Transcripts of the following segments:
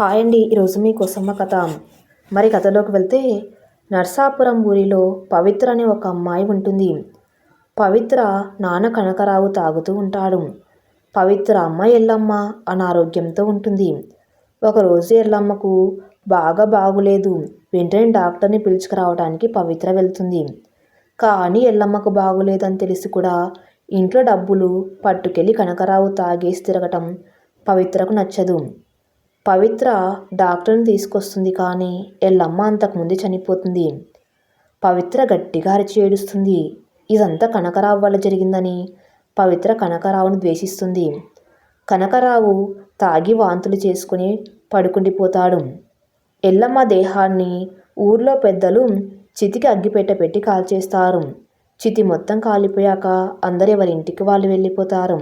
Hi అండి ఈరోజు మీకోసం ఒక కథ? మరి కథలోకి వెళ్తే నర్సాపురం ఊరిలో పవిత్ర అనే ఒక అమ్మాయి ఉంటుంది. పవిత్ర నాన్న కనకరావు తాగుతూ ఉంటాడు. పవిత్ర అమ్మ ఎల్లమ్మ అనారోగ్యంతో ఉంటుంది. ఒకరోజు ఎల్లమ్మకు బాగా బాగులేదు. వెంటనే డాక్టర్ని పిలుచుకురావడానికి పవిత్ర వెళ్తుంది. కానీ ఎల్లమ్మకు బాగులేదని తెలిసి కూడా ఇంట్లో డబ్బులు పట్టుకెళ్ళి కనకరావు తాగేసి తిరగటం పవిత్రకు నచ్చదు. పవిత్ర డాక్టర్ని తీసుకొస్తుంది కానీ ఎల్లమ్మ అంతకుముందే చనిపోతుంది. పవిత్ర గట్టిగా అరిచి ఏడుస్తుంది. ఇదంతా కనకరావు వల్ల జరిగిందని పవిత్ర కనకరావును ద్వేషిస్తుంది. కనకరావు తాగి వాంతులు చేసుకుని పడుకుండిపోతాడు. ఎల్లమ్మ దేహాన్ని ఊర్లో పెద్దలు చితికి అగ్గిపెట్ట పెట్టి కాల్చేస్తారు. చితి మొత్తం కాలిపోయాక అందరు ఎవరి ఇంటికి వాళ్ళు వెళ్ళిపోతారు.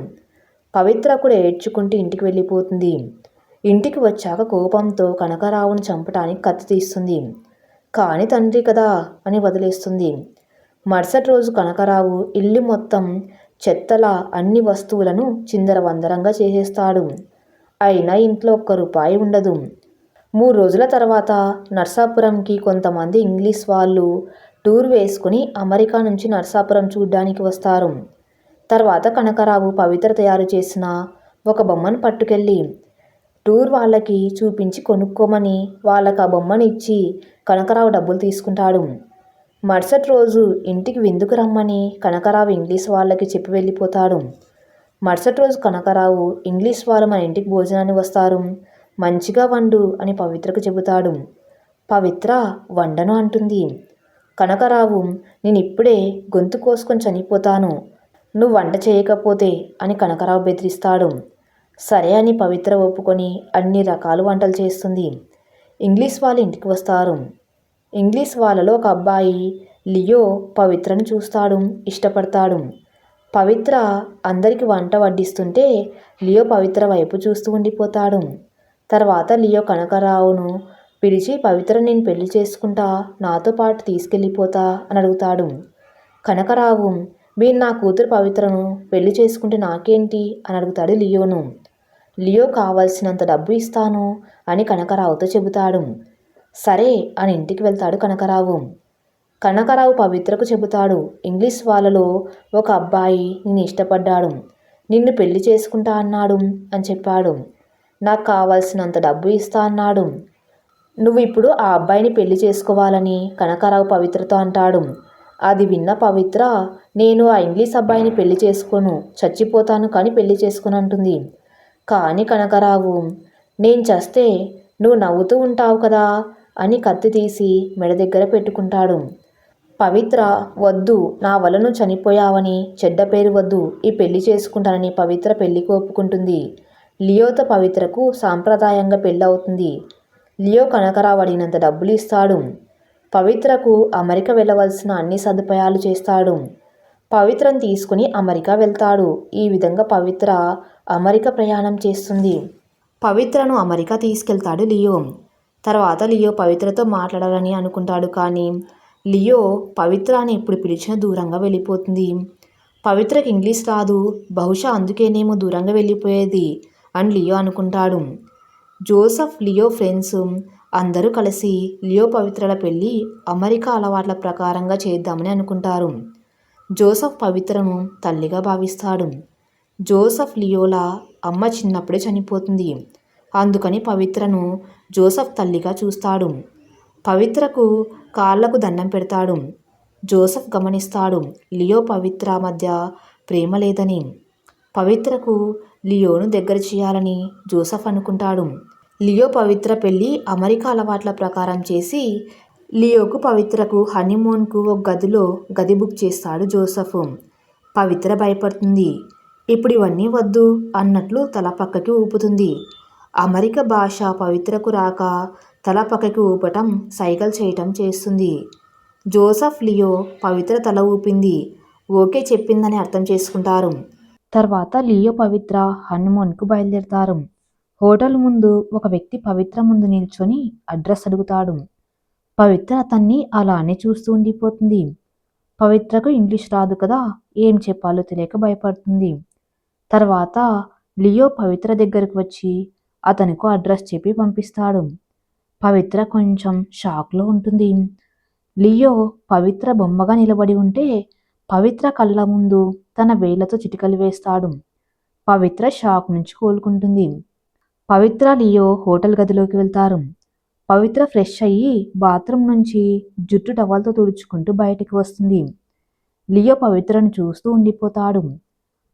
పవిత్ర కూడా ఏడ్చుకుంటూ ఇంటికి వెళ్ళిపోతుంది. ఇంటికి వచ్చాక కోపంతో కనకరావును చంపటానికి కత్తి తీస్తుంది. కాని తండ్రి కదా అని వదిలేస్తుంది. మరుసటి రోజు కనకరావు ఇల్లు మొత్తం చెత్తల అన్ని వస్తువులను చిందరవందరంగా చేసేస్తాడు. అయినా ఇంట్లో ఒక్క రూపాయి ఉండదు. మూడు రోజుల తర్వాత నర్సాపురంకి కొంతమంది ఇంగ్లీష్ వాళ్ళు టూర్ వేసుకుని అమెరికా నుంచి నర్సాపురం చూడ్డానికి వస్తారు. తర్వాత కనకరావు పవిత్ర తయారు చేసిన ఒక బొమ్మను పట్టుకెళ్ళి టూర్ వాళ్ళకి చూపించి కొనుక్కోమని వాళ్ళకు ఆ బొమ్మని ఇచ్చి కనకరావు డబ్బులు తీసుకుంటాడు. మరుసటి రోజు ఇంటికి విందుకు రమ్మని కనకరావు ఇంగ్లీష్ వాళ్ళకి చెప్పి వెళ్ళిపోతాడు. మరుసటి రోజు కనకరావు ఇంగ్లీష్ వాళ్ళు మన ఇంటికి భోజనాన్ని వస్తారు. మంచిగా వండు అని పవిత్రకు చెబుతాడు. పవిత్ర వండను అంటుంది. కనకరావు నేను ఇప్పుడే గొంతు కోసుకొని చనిపోతాను. నువ్వు వంట చేయకపోతే అని కనకరావు బెదిరిస్తాడు. సరే అని పవిత్ర ఒప్పుకొని అన్ని రకాల వంటలు చేస్తుంది. ఇంగ్లీష్ వాళ్ళు ఇంటికి వస్తారు. ఇంగ్లీష్ వాళ్ళలో ఒక అబ్బాయి లియో పవిత్రను చూస్తాడు ఇష్టపడతాడు. పవిత్ర అందరికి వంట వడ్డిస్తుంటే లియో పవిత్ర వైపు చూస్తూ ఉండిపోతాడు. తర్వాత లియో కనకరావును పిలిచి పవిత్ర నేను పెళ్ళి చేసుకుంటా నాతో పాటు తీసుకెళ్ళిపోతా అని అడుగుతాడు. కనకరావు మీరు నా కూతురు పవిత్రను పెళ్ళి చేసుకుంటే నాకేంటి? అని అడుగుతాడు లియోను. లియో కావాల్సినంత డబ్బు ఇస్తాను అని కనకరావుతో చెబుతాడు. సరే అని ఇంటికి వెళ్తాడు కనకరావు. కనకరావు పవిత్రకు చెబుతాడు ఇంగ్లీష్ వాళ్ళలో ఒక అబ్బాయి నిన్ను ఇష్టపడ్డాడు నిన్ను పెళ్ళి చేసుకుంటా అన్నాడు అని చెప్పాడు. నాకు కావలసినంత డబ్బు ఇస్తా అన్నాడు. నువ్వు ఇప్పుడు ఆ అబ్బాయిని పెళ్ళి చేసుకోవాలని కనకరావు పవిత్రతో అంటాడు. అది విన్న పవిత్ర నేను ఆ ఇంగ్లీష్ అబ్బాయిని పెళ్ళి చేసుకోను చచ్చిపోతాను కానీ పెళ్ళి చేసుకుని అంటుంది. కానీ కనకరావు నేను చస్తే నువ్వు నవ్వుతూ ఉంటావు కదా అని కత్తి తీసి మెడ దగ్గర పెట్టుకుంటాడు. పవిత్ర వద్దు నా వలను చనిపోయావని చెడ్డ పేరు వద్దు ఈ పెళ్ళి చేసుకుంటానని పవిత్ర పెళ్ళికి ఒప్పుకుంటుంది. లియోతో పవిత్రకు సాంప్రదాయంగా పెళ్ళవుతుంది లియో కనకరావు అడిగినంత డబ్బులు ఇస్తాడు. పవిత్రకు అమెరికా వెళ్ళవలసిన అన్ని సదుపాయాలు చేస్తాడు. పవిత్రను తీసుకుని అమెరికా వెళ్తాడు. ఈ విధంగా పవిత్ర అమెరికా ప్రయాణం చేస్తుంది. పవిత్రను అమెరికా తీసుకెళ్తాడు లియో. తర్వాత లియో పవిత్రతో మాట్లాడాలని అనుకుంటాడు కానీ లియో పవిత్ర అని ఎప్పుడు పిలిచిన దూరంగా వెళ్ళిపోతుంది. పవిత్రకి ఇంగ్లీష్ రాదు. బహుశా అందుకేనేమో దూరంగా వెళ్ళిపోయేది అని లియో అనుకుంటాడు. జోసఫ్ లియో ఫ్రెండ్స్ అందరూ కలిసి లియో పవిత్రల పెళ్ళి అమెరికా అలవాట్ల ప్రకారంగా చేద్దామని అనుకుంటారు. జోసఫ్ పవిత్రను తల్లిగా భావిస్తాడు. జోసఫ్ లియోలా అమ్మ చిన్నప్పుడే చనిపోతుంది. అందుకని పవిత్రను జోసఫ్ తల్లిగా చూస్తాడు. పవిత్రకు కాళ్ళకు దండం పెడతాడు. జోసఫ్ గమనిస్తాడు లియో పవిత్ర మధ్య ప్రేమ లేదని. పవిత్రకు లియోను దగ్గర చేయాలని జోసఫ్ అనుకుంటాడు. లియో పవిత్ర పెళ్ళి అమెరికా అలవాట్ల ప్రకారం చేసి లియోకు పవిత్రకు హనీమూన్కు ఒక గదిలో గది బుక్ చేస్తాడు జోసఫ్. పవిత్ర భయపడుతుంది. ఇప్పుడు ఇవన్నీ వద్దు అన్నట్లు తల పక్కకి ఊపుతుంది. అమెరికా భాష పవిత్రకు రాక తల పక్కకి ఊపటం సైకిల్ చేయటం చేస్తుంది. జోసఫ్ లియో పవిత్ర తల ఊపింది. ఓకే చెప్పిందని అర్థం చేసుకుంటారు. తర్వాత లియో పవిత్ర హనుమాన్కు బయలుదేరతారు. హోటల్ ముందు ఒక వ్యక్తి పవిత్ర ముందు నిల్చొని అడ్రస్ అడుగుతాడు. పవిత్ర అతన్ని అలానే చూస్తూ ఉండిపోతుంది. పవిత్రకు ఇంగ్లీష్ రాదు కదా ఏం చెప్పాలో తెలియక భయపడుతుంది. తర్వాత లియో పవిత్ర దగ్గరకు వచ్చి అతనికి అడ్రస్ చెప్పి పంపిస్తాడు. పవిత్ర కొంచెం షాక్లో ఉంటుంది. లియో పవిత్ర బొమ్మగా నిలబడి ఉంటే పవిత్ర కళ్ళ ముందు తన వేళ్ళతో చిటికలు వేస్తాడు. పవిత్ర షాక్ నుంచి కోలుకుంటుంది. పవిత్ర లియో హోటల్ గదిలోకి వెళ్తారు. పవిత్ర ఫ్రెష్ అయ్యి బాత్రూమ్ నుంచి జుట్టు టవల్తో తుడుచుకుంటూ బయటికి వస్తుంది. లియో పవిత్రను చూస్తూ ఉండిపోతాడు.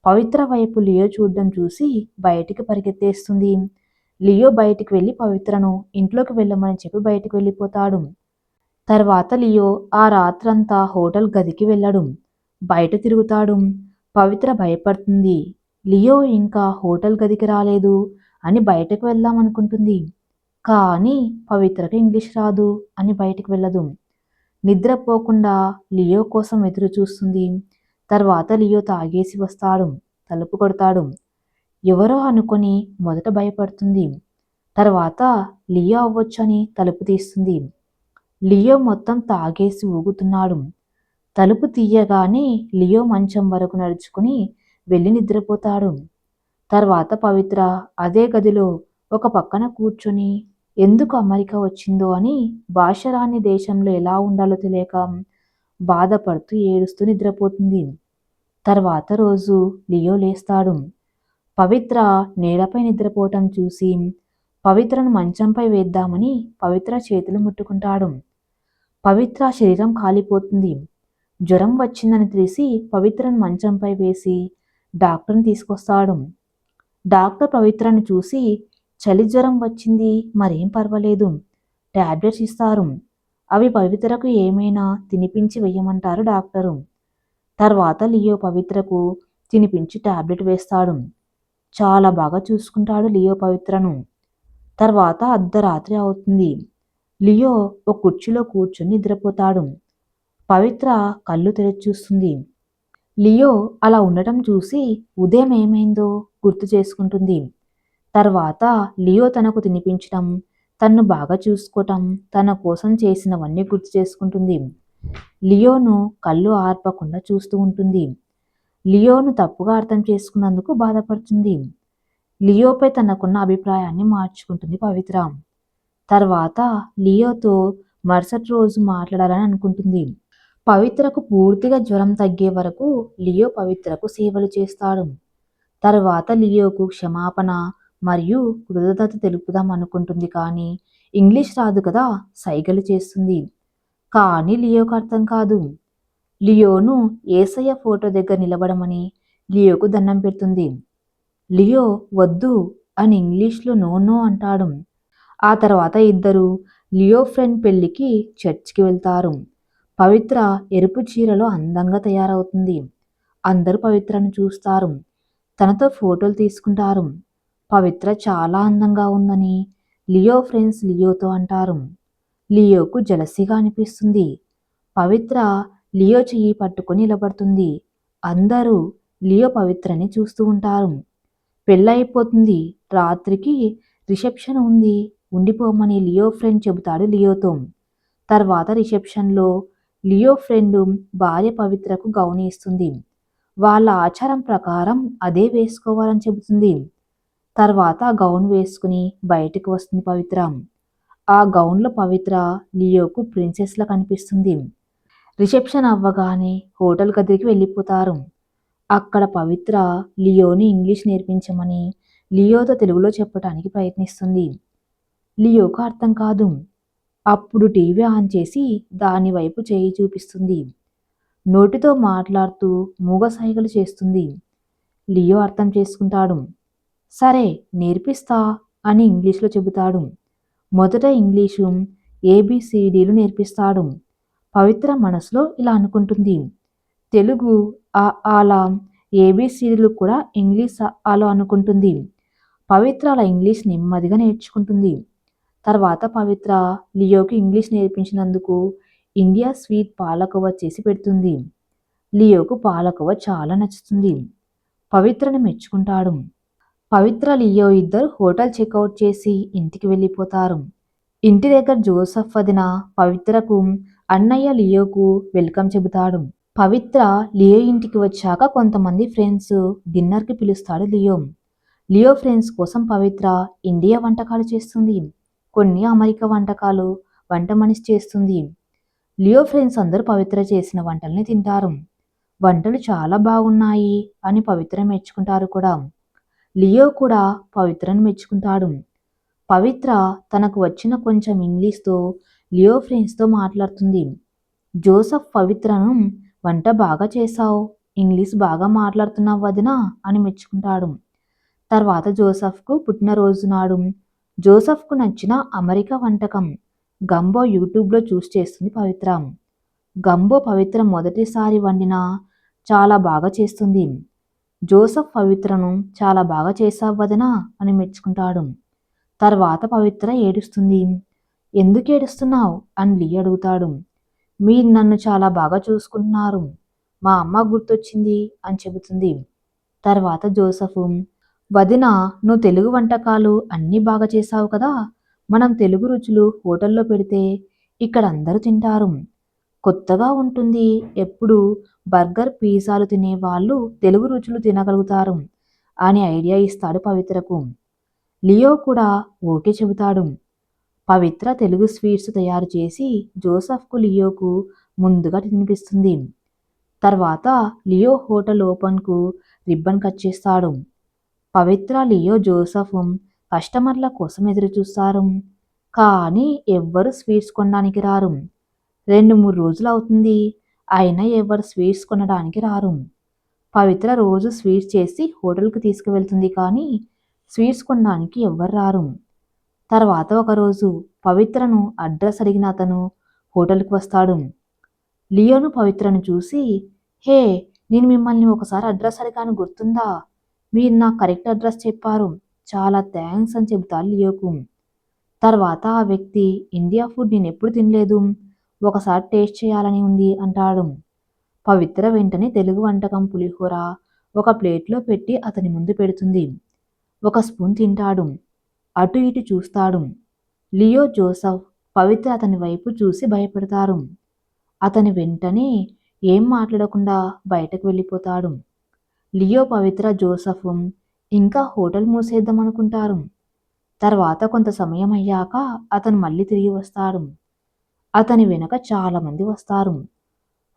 పవిత్ర వైపు లియో చూడడం చూసి బయటికి పరిగెత్తేస్తుంది. లియో బయటికి వెళ్ళి పవిత్రను ఇంట్లోకి వెళ్ళమని చెప్పి బయటికి వెళ్ళిపోతాడు. తర్వాత లియో ఆ రాత్రంతా హోటల్ గదికి వెళ్ళడు. బయట తిరుగుతాడు. పవిత్ర భయపడుతుంది. లియో ఇంకా హోటల్ గదికి రాలేదు అని బయటకు వెళ్దామనుకుంటుంది. కానీ పవిత్రకి ఇంగ్లీష్ రాదు అని బయటికి వెళ్ళదు. నిద్రపోకుండా లియో కోసం ఎదురు చూస్తుంది. తర్వాత లియో తాగేసి వస్తాడు తలుపు కొడతాడు. ఎవరో అనుకొని మొదట భయపడుతుంది. తర్వాత లియో అవ్వొచ్చని తలుపు తీస్తుంది. లియో మొత్తం తాగేసి ఊగుతున్నాడు. తలుపు తీయగానే లియో మంచం వరకు నడుచుకుని వెళ్ళి నిద్రపోతాడు. తర్వాత పవిత్ర అదే గదిలో ఒక పక్కన కూర్చొని ఎందుకు అమెరికా వచ్చిందో అని భాష రాని దేశంలో ఎలా ఉండాలో తెలియక బాధపడుతూ ఏడుస్తూ నిద్రపోతుంది. తర్వాత రోజు లియో లేస్తాడు. పవిత్ర నేలపై నిద్రపోవటం చూసి పవిత్రను మంచంపై వేద్దామని పవిత్ర చేతులు ముట్టుకుంటాడు. పవిత్ర శరీరం కాలిపోతుంది. జ్వరం వచ్చిందని తెలిసి పవిత్రను మంచంపై వేసి డాక్టర్ని తీసుకొస్తాడు. డాక్టర్ పవిత్రను చూసి చలి జ్వరం వచ్చింది మరేం పర్వాలేదు. ట్యాబ్లెట్స్ ఇస్తారు. అవి పవిత్రకు ఏమైనా తినిపించి వేయమంటారు డాక్టరు. తర్వాత లియో పవిత్రకు తినిపించి టాబ్లెట్ వేస్తాడు. చాలా బాగా చూసుకుంటాడు లియో పవిత్రను. తర్వాత అర్ధరాత్రి అవుతుంది. లియో ఒక కుర్చీలో కూర్చుని నిద్రపోతాడు. పవిత్ర కళ్ళు తెరిచి చూస్తుంది. లియో అలా ఉండటం చూసి ఉదయం ఏమైందో గుర్తు చేసుకుంటుంది. తర్వాత లియో తనకు తినిపించడం తన్ను బాగా చూసుకోవటం తన కోసం చేసినవన్నీ గుర్తు చేసుకుంటుంది. లియోను కళ్ళు ఆర్పకుండా చూస్తూ ఉంటుంది. లియోను తప్పుగా అర్థం చేసుకున్నందుకు బాధపడుతుంది. లియోపై తనకున్న అభిప్రాయాన్ని మార్చుకుంటుంది పవిత్ర. తర్వాత లియోతో మరుసటి రోజు మాట్లాడాలని అనుకుంటుంది. పవిత్రకు పూర్తిగా జ్వరం తగ్గే వరకు లియో పవిత్రకు సేవలు చేస్తాడు. తర్వాత లియోకు క్షమాపణ మరియు కృతజ్ఞత తెలుపుదాం అనుకుంటుంది కానీ ఇంగ్లీష్ రాదు కదా సైగలు చేస్తుంది. కానీ లియోకు అర్థం కాదు. లియోను ఏసయ్య ఫోటో దగ్గర నిలబడమని లియోకు దండం పెడుతుంది. లియో వద్దు అని ఇంగ్లీష్లో నో నో అంటాడు. ఆ తర్వాత ఇద్దరు లియో ఫ్రెండ్ పెళ్ళికి చర్చ్కి వెళ్తారు. పవిత్ర ఎరుపు చీరలో అందంగా తయారవుతుంది. అందరూ పవిత్రను చూస్తారు. తనతో ఫోటోలు తీసుకుంటారు. పవిత్ర చాలా అందంగా ఉందని లియో ఫ్రెండ్స్ లియోతో అంటారు. లియోకు జలసిగా అనిపిస్తుంది. పవిత్ర లియో చెయ్యి పట్టుకుని నిలబడుతుంది. అందరూ లియో పవిత్రని చూస్తూ ఉంటారు. పెళ్ళైపోతుంది రాత్రికి రిసెప్షన్ ఉంది. ఉండిపోమని లియో ఫ్రెండ్ చెబుతాడు లియోతో. తర్వాత రిసెప్షన్లో లియో ఫ్రెండ్ భార్య పవిత్రకు గౌని ఇస్తుంది. వాళ్ళ ఆచారం ప్రకారం అదే వేసుకోవాలని చెబుతుంది. తర్వాత ఆ గౌన్ వేసుకుని బయటకు వస్తుంది పవిత్ర. ఆ గౌన్లో పవిత్ర లియోకు ప్రిన్సెస్లా కనిపిస్తుంది. రిసెప్షన్ అవ్వగానే హోటల్ గదికి వెళ్ళిపోతారు. అక్కడ పవిత్ర లియోని ఇంగ్లీష్ నేర్పించమని లియోతో తెలుగులో చెప్పడానికి ప్రయత్నిస్తుంది. లియోకు అర్థం కాదు. అప్పుడు టీవీ ఆన్ చేసి దాని వైపు చేయి చూపిస్తుంది. నోటితో మాట్లాడుతూ మూగ సైగలు చేస్తుంది. లియో అర్థం చేసుకుంటాడు. సరే నేర్పిస్తా అని ఇంగ్లీష్లో చెబుతాడు. మొదట ఇంగ్లీషు ఏబిసిడీలు నేర్పిస్తాడు. పవిత్ర మనసులో ఇలా అనుకుంటుంది. తెలుగు ఆ ఆలా ఏబిసిడీలు కూడా ఇంగ్లీష్ ఆలో అనుకుంటుంది. పవిత్ర అలా ఇంగ్లీష్ నెమ్మదిగా నేర్చుకుంటుంది. తర్వాత పవిత్ర లియోకి ఇంగ్లీష్ నేర్పించినందుకు ఇండియా స్వీట్ పాలకోవ చేసి పెడుతుంది. లియోకు పాలకోవ చాలా నచ్చుతుంది. పవిత్రని మెచ్చుకుంటాడు. పవిత్ర లియో ఇద్దరు హోటల్ చెక్అవుట్ చేసి ఇంటికి వెళ్ళిపోతారు. ఇంటి దగ్గర జోసఫ్ వదిన పవిత్రకు అన్నయ్య లియోకు వెల్కమ్ చెబుతాడు. పవిత్ర లియో ఇంటికి వచ్చాక కొంతమంది ఫ్రెండ్స్ డిన్నర్కి పిలుస్తాడు లియో. లియో ఫ్రెండ్స్ కోసం పవిత్ర ఇండియా వంటకాలు చేస్తుంది. కొన్ని అమెరికా వంటకాలు వంట మనిషి చేస్తుంది. లియో ఫ్రెండ్స్ అందరూ పవిత్ర చేసిన వంటల్ని తింటారు. వంటలు చాలా బాగున్నాయి అని పవిత్ర మెచ్చుకుంటారు కూడా. లియో కూడా పవిత్రను మెచ్చుకుంటాడు. పవిత్ర తనకు వచ్చిన కొంచెం ఇంగ్లీష్తో లియో ఫ్రెండ్స్తో మాట్లాడుతుంది. జోసఫ్ పవిత్రను వంట బాగా చేశావు ఇంగ్లీష్ బాగా మాట్లాడుతున్నావు వదినా అని మెచ్చుకుంటాడు. తర్వాత జోసఫ్కు పుట్టినరోజు నాడు జోసఫ్కు నచ్చిన అమెరికా వంటకం గంబో యూట్యూబ్లో చూసి చేస్తుంది పవిత్ర. గంబో పవిత్ర మొదటిసారి వండిన చాలా బాగా చేస్తుంది. జోసఫ్ పవిత్రను చాలా బాగా చేసావు వదినా అని మెచ్చుకుంటాడు. తర్వాత పవిత్ర ఏడుస్తుంది. ఎందుకు ఏడుస్తున్నావు? అని లీ అడుగుతాడు. మీరు నన్ను చాలా బాగా చూసుకుంటున్నారు. మా అమ్మ గుర్తొచ్చింది అని చెబుతుంది. తర్వాత జోసఫ్ వదిన నువ్వు తెలుగు వంటకాలు అన్నీ బాగా చేసావు కదా? మనం తెలుగు రుచులు హోటల్లో పెడితే ఇక్కడ అందరూ తింటారు. కొత్తగా ఉంటుంది. ఎప్పుడు బర్గర్ పిజ్జాలు తినే వాళ్ళు తెలుగు రుచులు తినగలుగుతారు అని ఐడియా ఇస్తాడు పవిత్రకు. లియో కూడా ఓకే చెబుతాడు. పవిత్ర తెలుగు స్వీట్స్ తయారు చేసి జోసఫ్కు లియోకు ముందుగా తినిపిస్తుంది. తర్వాత లియో హోటల్ ఓపెన్కు రిబ్బన్ కట్ చేస్తాడు. పవిత్ర లియో జోసఫ్ కస్టమర్ల కోసం ఎదురుచూస్తారు. కానీ ఎవ్వరు స్వీట్స్ కొనడానికి రారు. రెండు మూడు రోజులు అవుతుంది. అయినా ఎవరు స్వీట్స్ కొనడానికి రారు. పవిత్ర రోజు స్వీట్స్ చేసి హోటల్కి తీసుకువెళ్తుంది కానీ స్వీట్స్ కొనడానికి ఎవ్వరు రారు. తర్వాత ఒకరోజు పవిత్రను అడ్రస్ అడిగిన అతను హోటల్కి వస్తాడు. లియోను పవిత్రను చూసి హే నేను మిమ్మల్ని ఒకసారి అడ్రస్ అడిగాను గుర్తుందా? మీరు నా కరెక్ట్ అడ్రస్ చెప్పారు. చాలా థ్యాంక్స్ అని చెబుతాడు లియోకు. తర్వాత ఆ వ్యక్తి ఇండియా ఫుడ్ నేను ఎప్పుడు తినలేదు. ఒకసారి టేస్ట్ చేయాలని ఉంది అంటాడు. పవిత్ర వెంటనే తెలుగు వంటకం పులిహోర ఒక ప్లేట్లో పెట్టి అతని ముందు పెడుతుంది. ఒక స్పూన్ తింటాడు. అటు ఇటు చూస్తాడు. లియో జోసఫ్ పవిత్ర అతని వైపు చూసి భయపడతారు. అతని వెంటనే ఏం మాట్లాడకుండా బయటకు వెళ్ళిపోతాడు. లియో పవిత్ర జోసఫ్ ఇంకా హోటల్ మూసేద్దాం అనుకుంటారు తర్వాత కొంత సమయం అయ్యాక అతను మళ్ళీ తిరిగి వస్తాడు. అతని వెనక చాలామంది వస్తారు.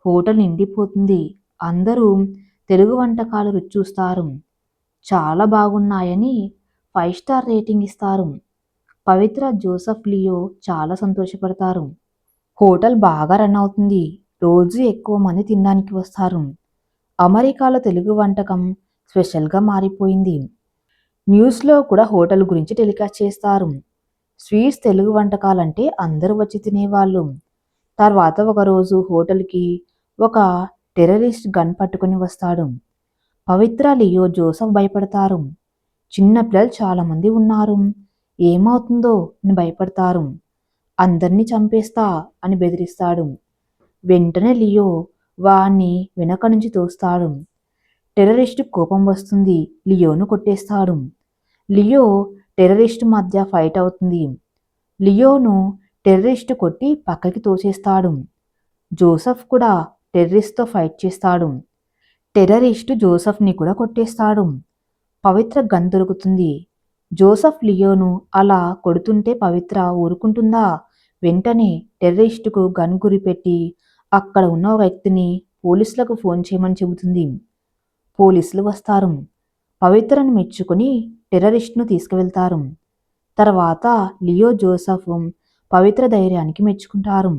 హోటల్ నిండిపోతుంది. అందరూ తెలుగు వంటకాలు రుచి చూస్తారు. చాలా బాగున్నాయని ఫైవ్ స్టార్ రేటింగ్ ఇస్తారు. పవిత్ర జోసఫ్ లియో చాలా సంతోషపడతారు. హోటల్ బాగా రన్ అవుతుంది. రోజు ఎక్కువ మంది తినడానికి వస్తారు. అమెరికాలో తెలుగు వంటకం స్పెషల్గా మారిపోయింది. న్యూస్లో కూడా హోటల్ గురించి టెలికాస్ట్ చేస్తారు. స్వీట్స్ తెలుగు వంటకాలంటే అందరూ వచ్చి తినేవాళ్ళు. తర్వాత ఒకరోజు హోటల్కి ఒక టెర్రరిస్ట్ గన్ పట్టుకుని వస్తాడు. పవిత్ర లియో జోసఫ్ భయపడతారు. చిన్న పిల్లలు చాలామంది ఉన్నారు. ఏమవుతుందో అని భయపడతారు. అందరినీ చంపేస్తా అని బెదిరిస్తాడు. వెంటనే లియో వాణ్ణి వెనక నుంచి తోస్తాడు. టెర్రరిస్ట్ కోపం వస్తుంది. లియోను కొట్టేస్తాడు. లియో టెర్రరిస్ట్ మధ్య ఫైట్ అవుతుంది. లియోను టెర్రరిస్ట్ కొట్టి పక్కకి తోసేస్తాడు. జోసఫ్ కూడా టెర్రరిస్ట్తో ఫైట్ చేస్తాడు. టెర్రరిస్ట్ జోసఫ్ని కూడా కొట్టేస్తాడు. పవిత్ర గన్ దొరుకుతుంది. జోసఫ్ లియోను అలా కొడుతుంటే పవిత్ర ఊరుకుంటుందా? వెంటనే టెర్రరిస్టుకు గన్ గురిపెట్టి అక్కడ ఉన్న వ్యక్తిని పోలీసులకు ఫోన్ చేయమని చెబుతుంది. పోలీసులు వస్తారు. పవిత్రను మెచ్చుకొని టెర్రరిస్ట్ను తీసుకువెళ్తారు. తర్వాత లియో జోసఫ్ పవిత్ర ధైర్యానికి మెచ్చుకుంటారు.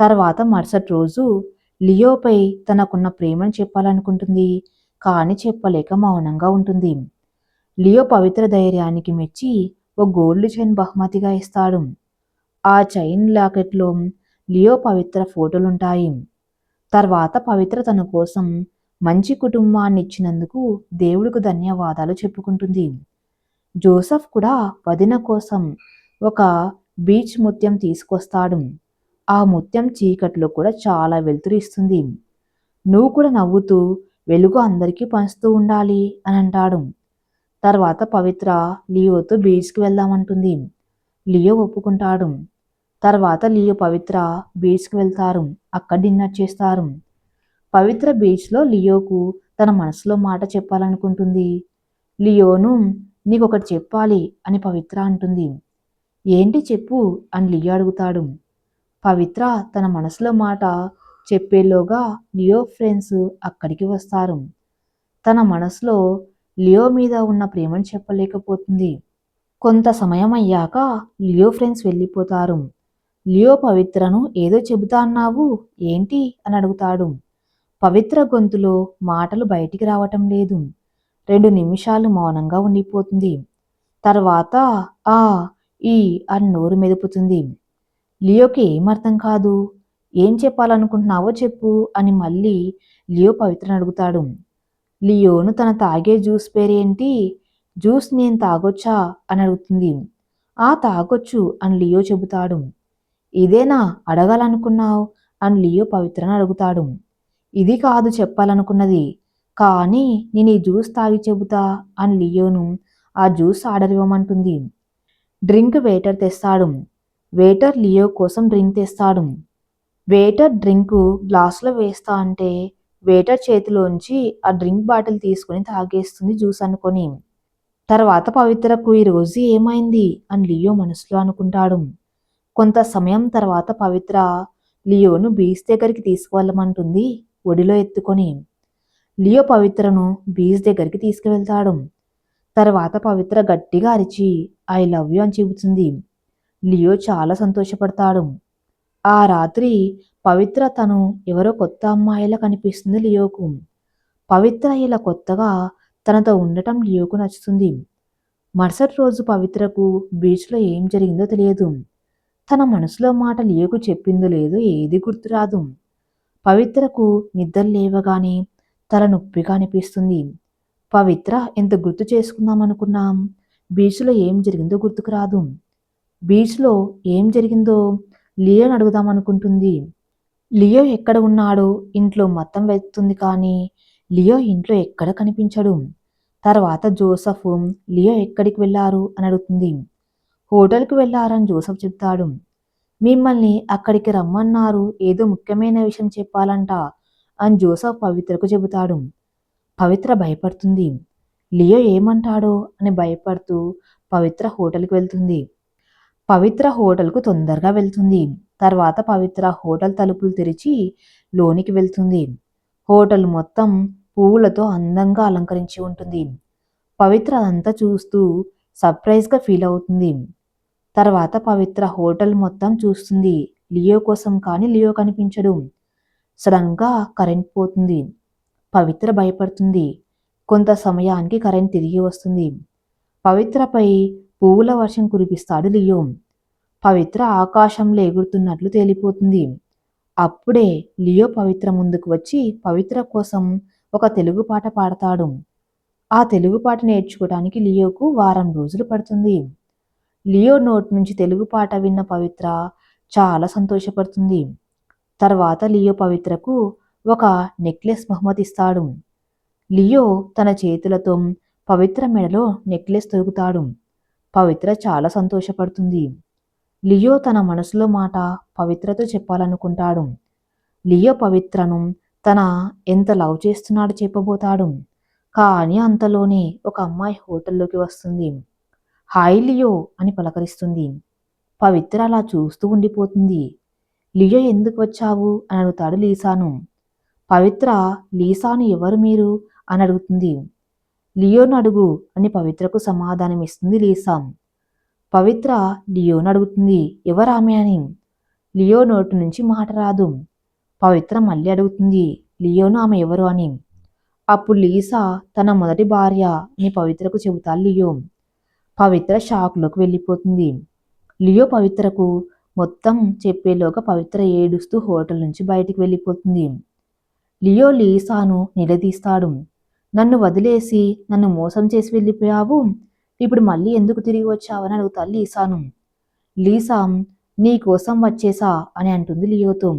తర్వాత మరుసటి రోజు లియోపై తనకున్న ప్రేమను చెప్పాలనుకుంటుంది కానీ చెప్పలేక మౌనంగా ఉంటుంది. లియో పవిత్ర ధైర్యానికి మెచ్చి ఓ గోల్డ్ చైన్ బహుమతిగా ఇస్తాడు. ఆ చైన్ లాకెట్లో లియో పవిత్ర ఫోటోలుంటాయి. తర్వాత పవిత్ర తన కోసం మంచి కుటుంబాన్ని ఇచ్చినందుకు దేవుడికి ధన్యవాదాలు చెప్పుకుంటుంది. జోసఫ్ కూడా వదిన కోసం ఒక బీచ్ ముత్యం తీసుకొస్తాడు. ఆ ముత్యం చీకట్లో కూడా చాలా వెలుతురిస్తుంది నువ్వు కూడా నవ్వుతూ వెలుగు అందరికీ పంచుతూ ఉండాలి అని అంటాడు. తర్వాత పవిత్ర లియోతో బీచ్కి వెళ్దామంటుంది. లియో ఒప్పుకుంటాడు. తర్వాత లియో పవిత్ర బీచ్కి వెళ్తారు. అక్కడ డిన్నర్ చేస్తారు. పవిత్ర బీచ్లో లియోకు తన మనసులో మాట చెప్పాలనుకుంటుంది. లియోను నీకొకటి చెప్పాలి అని పవిత్ర అంటుంది. ఏంటి చెప్పు అని లియో అడుగుతాడు. పవిత్ర తన మనసులో మాట చెప్పేలోగా లియో ఫ్రెండ్స్ అక్కడికి వస్తారు. తన మనసులో లియో మీద ఉన్న ప్రేమను చెప్పలేకపోతుంది. కొంత సమయం అయ్యాక లియో ఫ్రెండ్స్ వెళ్ళిపోతారు. లియో పవిత్రను ఏదో చెబుతా అన్నావు? ఏంటి? అని అడుగుతాడు. పవిత్ర గొంతులో మాటలు బయటికి రావటం లేదు. రెండు నిమిషాలు మౌనంగా ఉండిపోతుంది. తర్వాత ఆ ఈ అని నోరు మెదుపుతుంది. లియోకి ఏమర్థం కాదు? ఏం చెప్పాలనుకుంటున్నావో చెప్పు అని మళ్ళీ లియో పవిత్రను అడుగుతాడు. లియోను తన తాగే జ్యూస్ పేరేంటి జ్యూస్ నేను తాగొచ్చా? అని అడుగుతుంది. ఆ తాగొచ్చు అని లియో చెబుతాడు. ఇదేనా? అడగాలనుకున్నావు? అని లియో పవిత్రను అడుగుతాడు. ఇది కాదు చెప్పాలనుకున్నది. కానీ నేను ఈ జ్యూస్ తాగి చెబుతా అని లియోను ఆ జ్యూస్ ఆర్డర్ ఇవ్వమంటుంది డ్రింక్ వెయిటర్ తెస్తాడు. వెయిటర్ లియో కోసం డ్రింక్ తెస్తాడు. వెయిటర్ డ్రింకు గ్లాసులో వేస్తా అంటే వెయిటర్ చేతిలోంచి ఆ డ్రింక్ బాటిల్ తీసుకుని తాగేస్తుంది జ్యూస్ అనుకొని. తర్వాత పవిత్రకు ఈరోజు ఏమైంది అని లియో మనసులో అనుకుంటాడు. కొంత సమయం తర్వాత పవిత్ర లియోను బీచ్ దగ్గరికి తీసుకువెళ్ళమంటుంది. ఒడిలో ఎత్తుకొని లియో పవిత్రను బీచ్ దగ్గరికి తీసుకువెళ్తాడు. తర్వాత పవిత్ర గట్టిగా అరిచి ఐ లవ్ యూ అని చెబుతుంది. లియో చాలా సంతోషపడతాడు. ఆ రాత్రి పవిత్ర తను ఎవరో కొత్త అమ్మాయిలా కనిపిస్తుంది లియోకు. పవిత్ర ఇలా కొత్తగా తనతో ఉండటం లియోకు నచ్చుతుంది. మరుసటి రోజు పవిత్రకు బీచ్లో ఏం జరిగిందో తెలియదు. తన మనసులో మాట లియోకు చెప్పిందో లేదో ఏది గుర్తురాదు. పవిత్రకు నిద్ర లేవగానే తల నొప్పిగా అనిపిస్తుంది. పవిత్ర ఎంత గుర్తు చేసుకుందాం అనుకున్నాం. బీచ్లో ఏం జరిగిందో గుర్తుకు రాదు. బీచ్లో ఏం జరిగిందో లియోని అడుగుదాం అనుకుంటుంది. లియో ఎక్కడ ఉన్నాడో? ఇంట్లో మొత్తం వెతుకుతుంది కానీ లియో ఇంట్లో ఎక్కడ కనిపించడు? తర్వాత జోసఫ్ లియో ఎక్కడికి వెళ్ళారు అని అడుగుతుంది. హోటల్కి వెళ్ళారని జోసఫ్ చెప్తాడు. మిమ్మల్ని అక్కడికి రమ్మన్నారు ఏదో ముఖ్యమైన విషయం చెప్పాలంట అని జోసఫ్ పవిత్రకు చెబుతాడు. పవిత్ర భయపడుతుంది. లియో ఏమంటాడో అని భయపడుతూ పవిత్ర హోటల్కి వెళ్తుంది. పవిత్ర హోటల్కు తొందరగా వెళ్తుంది. తర్వాత పవిత్ర హోటల్ తలుపులు తెరిచి లోనికి వెళ్తుంది. హోటల్ మొత్తం పువ్వులతో అందంగా అలంకరించి ఉంటుంది. పవిత్ర అదంతా చూస్తూ సర్ప్రైజ్గా ఫీల్ అవుతుంది. తర్వాత పవిత్ర హోటల్ మొత్తం చూస్తుంది. లియో కోసం కానీ లియో కనిపించడు. సడన్గా కరెంట్ పోతుంది. పవిత్ర భయపడుతుంది. కొంత సమయానికి కరెంట్ తిరిగి వస్తుంది. పవిత్రపై పువ్వుల వర్షం కురిపిస్తాడు లియో. పవిత్ర ఆకాశంలో ఎగురుతున్నట్లు తేలిపోతుంది. అప్పుడే లియో పవిత్ర ముందుకు వచ్చి పవిత్ర కోసం ఒక తెలుగు పాట పాడతాడు. ఆ తెలుగు పాట నేర్చుకోవడానికి లియోకు వారం రోజులు పడుతుంది. లియో నోట్ నుంచి తెలుగు పాట విన్న పవిత్ర చాలా సంతోషపడుతుంది. తర్వాత లియో పవిత్రకు ఒక నెక్లెస్ బహుమతిస్తాడు లియో తన చేతులతో పవిత్ర మెడలో నెక్లెస్ తొరుగుతాడు పవిత్ర చాలా సంతోషపడుతుంది. లియో తన మనసులో మాట పవిత్రతో చెప్పాలనుకుంటాడు. లియో పవిత్రను తన ఎంత లవ్ చేస్తున్నాడో చెప్పబోతాడు. కానీ అంతలోనే ఒక అమ్మాయి హోటల్లోకి వస్తుంది. హాయ్ లియో అని పలకరిస్తుంది. పవిత్ర అలా చూస్తూ ఉండిపోతుంది. లియో ఎందుకు వచ్చావు? అని అడుగుతాడు లీసాను. పవిత్ర లీసాను ఎవరు మీరు? అని అడుగుతుంది. లియోను అడుగు అని పవిత్రకు సమాధానం ఇస్తుంది లీసా. పవిత్ర లియోను అడుగుతుంది. ఎవరామె అని? లియో నోటి నుంచి మాట రాదు. పవిత్ర మళ్ళీ అడుగుతుంది. లియోను ఆమె ఎవరు అని? అప్పుడు లీసా తన మొదటి భార్య అని పవిత్రకు చెబుతాడు లియో. పవిత్ర షాక్లోకి వెళ్ళిపోతుంది. లియో పవిత్రకు మొత్తం చెప్పేలోగా పవిత్ర ఏడుస్తూ హోటల్ నుంచి బయటికి వెళ్ళిపోతుంది. లియో లీసాను నిలదీస్తాడు. నన్ను వదిలేసి నన్ను మోసం చేసి వెళ్ళిపోయావు? ఇప్పుడు మళ్ళీ ఎందుకు తిరిగి వచ్చావని అడుగుతాను లీసాను. లీసా నీ కోసం వచ్చేసా అని అంటుంది లియోతో.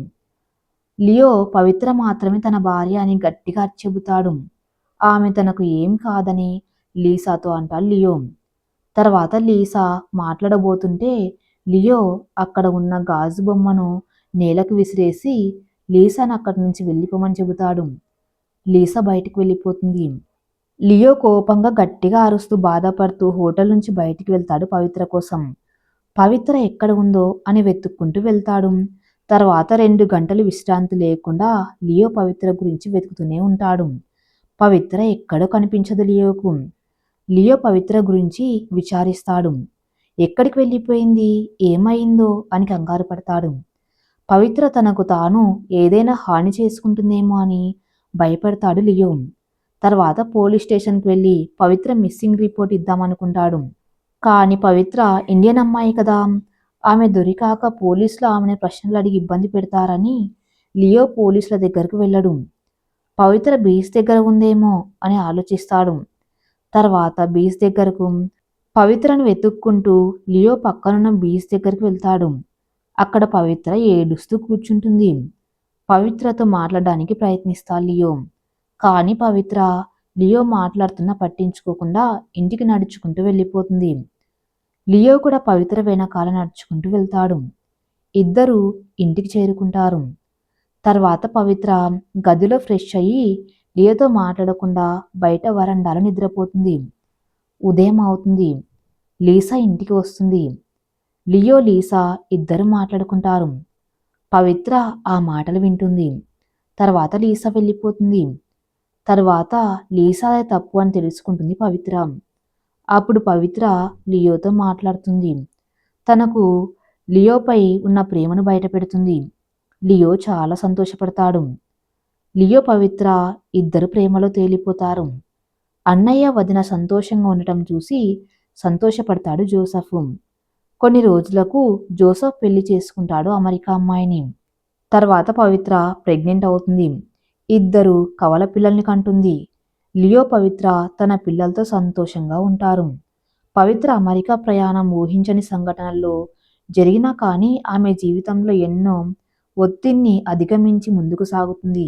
లియో పవిత్ర మాత్రమే తన భార్య అని గట్టిగా చెబుతాడు ఆమె తనకు ఏం కాదని లీసాతో అంటాడు లియో. తర్వాత లీసా మాట్లాడబోతుంటే లియో అక్కడ ఉన్న గాజు బొమ్మను నేలకు విసిరేసి లీసాను అక్కడి నుంచి వెళ్ళిపోమని చెబుతాడు. లీసా బయటికి వెళ్ళిపోతుంది. లియో కోపంగా గట్టిగా అరుస్తూ బాధపడుతూ హోటల్ నుంచి బయటికి వెళ్తాడు పవిత్ర కోసం. పవిత్ర ఎక్కడ ఉందో అని వెతుక్కుంటూ వెళ్తాడు. తర్వాత రెండు గంటలు విశ్రాంతి లేకుండా లియో పవిత్ర గురించి వెతుకుతూనే ఉంటాడు. పవిత్ర ఎక్కడో కనిపించదు లియోకు. లియో పవిత్ర గురించి విచారిస్తాడు. ఎక్కడికి వెళ్ళిపోయింది? ఏమైందో? అని కంగారు పడతాడు. పవిత్ర తనకు తాను ఏదైనా హాని చేసుకుంటుందేమో అని భయపడతాడు లియో. తర్వాత పోలీస్ స్టేషన్కి వెళ్ళి పవిత్ర మిస్సింగ్ రిపోర్ట్ ఇద్దామనుకుంటాడు. కానీ పవిత్ర ఇండియన్ అమ్మాయి కదా. ఆమె దొరికాక పోలీసులు ఆమెను ప్రశ్నలు అడిగి ఇబ్బంది పెడతారని లియో పోలీసుల దగ్గరకు వెళ్ళడు. పవిత్ర బీచ్ దగ్గర ఉందేమో అని ఆలోచిస్తాడు. తర్వాత బీచ్ దగ్గరకు పవిత్రను వెతుక్కుంటూ లియో పక్కనున్న బీచ్ దగ్గరికి వెళ్తాడు. అక్కడ పవిత్ర ఏడుస్తూ కూర్చుంటుంది. పవిత్రతో మాట్లాడడానికి ప్రయత్నిస్తాడు లియో. కానీ పవిత్ర లియో మాట్లాడుతున్నా పట్టించుకోకుండా ఇంటికి నడుచుకుంటూ వెళ్ళిపోతుంది. లియో కూడా పవిత్ర వెనకాల నడుచుకుంటూ వెళ్తాడు. ఇద్దరు ఇంటికి చేరుకుంటారు. తర్వాత పవిత్ర గదిలో ఫ్రెష్ అయ్యి లియోతో మాట్లాడకుండా బయట వరండాలో నిద్రపోతుంది. ఉదయం అవుతుంది. లీసా ఇంటికి వస్తుంది. లియో లీసా ఇద్దరు మాట్లాడుకుంటారు. పవిత్ర ఆ మాటలు వింటుంది. తర్వాత లీసా వెళ్ళిపోతుంది. తర్వాత లీసా తప్పు అని తెలుసుకుంటుంది పవిత్ర. అప్పుడు పవిత్ర లియోతో మాట్లాడుతుంది. తనకు లియోపై ఉన్న ప్రేమను బయటపెడుతుంది. లియో చాలా సంతోషపడతాడు. లియో పవిత్ర ఇద్దరు ప్రేమలో తేలిపోతారు. అన్నయ్య వదిన సంతోషంగా ఉండటం చూసి సంతోషపడతాడు జోసఫ్. కొన్ని రోజులకు జోసఫ్ పెళ్ళి చేసుకుంటాడు అమెరికా అమ్మాయిని. తర్వాత పవిత్ర ప్రెగ్నెంట్ అవుతుంది. ఇద్దరు కవల పిల్లల్ని కంటుంది. లియో పవిత్ర తన పిల్లలతో సంతోషంగా ఉంటారు. పవిత్ర అమెరికా ప్రయాణం ఊహించని సంఘటనల్లో జరిగినా కానీ ఆమె జీవితంలో ఎన్నో ఒత్తిడిని అధిగమించి ముందుకు సాగుతుంది.